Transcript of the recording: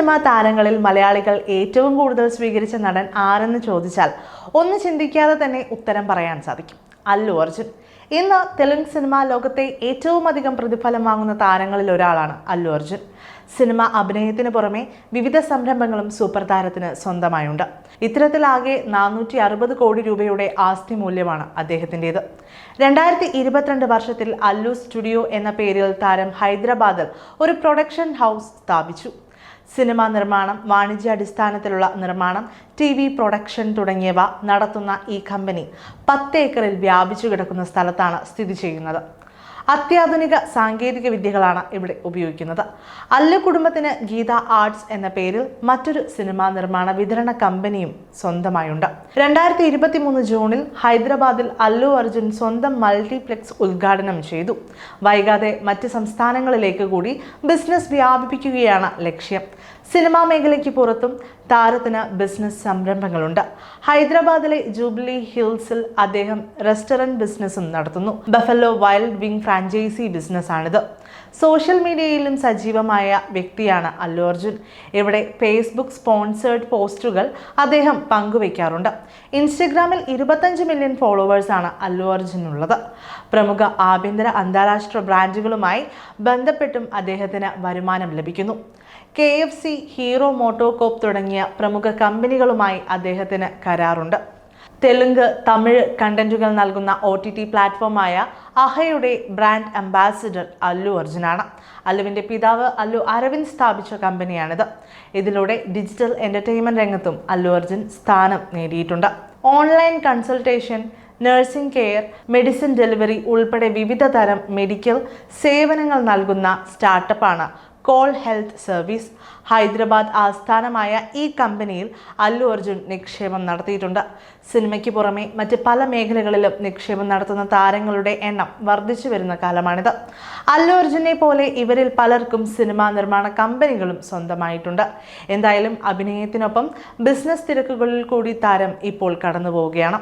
Cinema താരങ്ങളിൽ മലയാളികൾ ഏറ്റവും കൂടുതൽ സ്വീകരിച്ച നടൻ ആരെന്ന് ചോദിച്ചാൽ ഒന്ന് ചിന്തിക്കാതെ തന്നെ ഉത്തരം പറയാൻ സാധിക്കും. അല്ലു അർജുൻ. ഇന്ന് തെലുങ്ക് സിനിമാ ലോകത്തെ ഏറ്റവും അധികം പ്രതിഫലം വാങ്ങുന്ന താരങ്ങളിൽ ഒരാളാണ് അല്ലു അർജുൻ. സിനിമ അഭിനയത്തിന് പുറമെ വിവിധ സംരംഭങ്ങളും സൂപ്പർ താരത്തിന് സ്വന്തമായുണ്ട്. ഇത്തരത്തിലാകെ നാനൂറ്റി അറുപത് കോടി രൂപയുടെ ആസ്തി മൂല്യമാണ് അദ്ദേഹത്തിന്റെത്. രണ്ടായിരത്തി ഇരുപത്തിരണ്ട് വർഷത്തിൽ അല്ലു സ്റ്റുഡിയോ എന്ന പേരിൽ താരം ഹൈദരാബാദിൽ ഒരു പ്രൊഡക്ഷൻ ഹൗസ് സ്ഥാപിച്ചു. സിനിമാ നിർമ്മാണം വാണിജ്യാടിസ്ഥാനത്തിലുള്ള നിർമ്മാണം ടി വി പ്രൊഡക്ഷൻ തുടങ്ങിയവ നടത്തുന്ന ഈ കമ്പനി പത്ത് ഏക്കറിൽ വ്യാപിച്ചു കിടക്കുന്ന സ്ഥലത്താണ് സ്ഥിതി ചെയ്യുന്നത്. അത്യാധുനിക സാങ്കേതിക വിദ്യകളാണ് ഇവിടെ ഉപയോഗിക്കുന്നത്. അല്ലു കുടുംബത്തിന് ഗീത ആർട്സ് എന്ന പേരിൽ മറ്റൊരു സിനിമാ നിർമ്മാണ വിതരണ കമ്പനിയും സ്വന്തമായുണ്ട്. രണ്ടായിരത്തി ഇരുപത്തി മൂന്ന് ജൂണിൽ ഹൈദരാബാദിൽ അല്ലു അർജുൻ സ്വന്തം മൾട്ടിപ്ലെക്സ് ഉദ്ഘാടനം ചെയ്തു. വൈകാതെ മറ്റ് സംസ്ഥാനങ്ങളിലേക്ക് കൂടി ബിസിനസ് വ്യാപിപ്പിക്കുകയാണ് ലക്ഷ്യം. സിനിമാ മേഖലയ്ക്ക് പുറത്തും താരത്തിന് ബിസിനസ് സംരംഭങ്ങളുണ്ട്. ഹൈദരാബാദിലെ ജൂബിലി ഹിൽസിൽ അദ്ദേഹം റെസ്റ്റോറന്റ് ബിസിനസ്സും നടത്തുന്നു. ബഫലോ വൈൽഡ് വിംഗ് ഫ്രാഞ്ചൈസി ബിസിനസ്സാണിത്. സോഷ്യൽ മീഡിയയിലും സജീവമായ വ്യക്തിയാണ് അല്ലു അർജുൻ. ഇവിടെ ഫേസ്ബുക്ക് സ്പോൺസേഡ് പോസ്റ്റുകൾ അദ്ദേഹം പങ്കുവയ്ക്കാറുണ്ട്. ഇൻസ്റ്റഗ്രാമിൽ ഇരുപത്തഞ്ച് മില്യൺ ഫോളോവേഴ്സാണ് അല്ലു അർജുനുള്ളത്. പ്രമുഖ ആഭ്യന്തര അന്താരാഷ്ട്ര ബ്രാൻഡുകളുമായി ബന്ധപ്പെട്ടും അദ്ദേഹത്തിന് വരുമാനം ലഭിക്കുന്നു. K F C Hero MotoCorp തുടങ്ങിയ പ്രമുഖ കമ്പനികളുമായി അദ്ദേഹത്തിന് കരാറുണ്ട്. തെലുങ്ക് തമിഴ് കണ്ടന്റുകൾ നൽകുന്ന ഒ ടി ടി പ്ലാറ്റ്ഫോമായ അഹയുടെ ബ്രാൻഡ് അംബാസിഡർ അല്ലു അർജുനാണ്. അല്ലുവിന്റെ പിതാവ് അല്ലു അരവിന്ദ് സ്ഥാപിച്ച കമ്പനിയാണിത്. ഇതിലൂടെ ഡിജിറ്റൽ എന്റർടൈൻമെന്റ് രംഗത്തും അല്ലു അർജുൻ സ്ഥാനം നേടിയിട്ടുണ്ട്. Online consultation nursing care medicine delivery ഉൾപ്പെടെ വിവിധ തരം മെഡിക്കൽ സേവനങ്ങൾ നൽകുന്ന സ്റ്റാർട്ടപ്പാണ് കോൾ ഹെൽത്ത് സർവീസ്. ഹൈദരാബാദ് ആസ്ഥാനമായ ഈ കമ്പനിയിൽ അല്ലു അർജുൻ നിക്ഷേപം നടത്തിയിട്ടുണ്ട്. സിനിമയ്ക്ക് പുറമെ മറ്റ് പല മേഖലകളിലും നിക്ഷേപം നടത്തുന്ന താരങ്ങളുടെ എണ്ണം വർദ്ധിച്ചു വരുന്ന കാലമാണിത്. അല്ലു അർജുനെ പോലെ ഇവരിൽ പലർക്കും സിനിമാ നിർമ്മാണ കമ്പനികളും സ്വന്തമായിട്ടുണ്ട്. എന്തായാലും അഭിനയത്തിനൊപ്പം ബിസിനസ് തിരക്കുകളിൽ കൂടി താരം ഇപ്പോൾ കടന്നു പോവുകയാണ്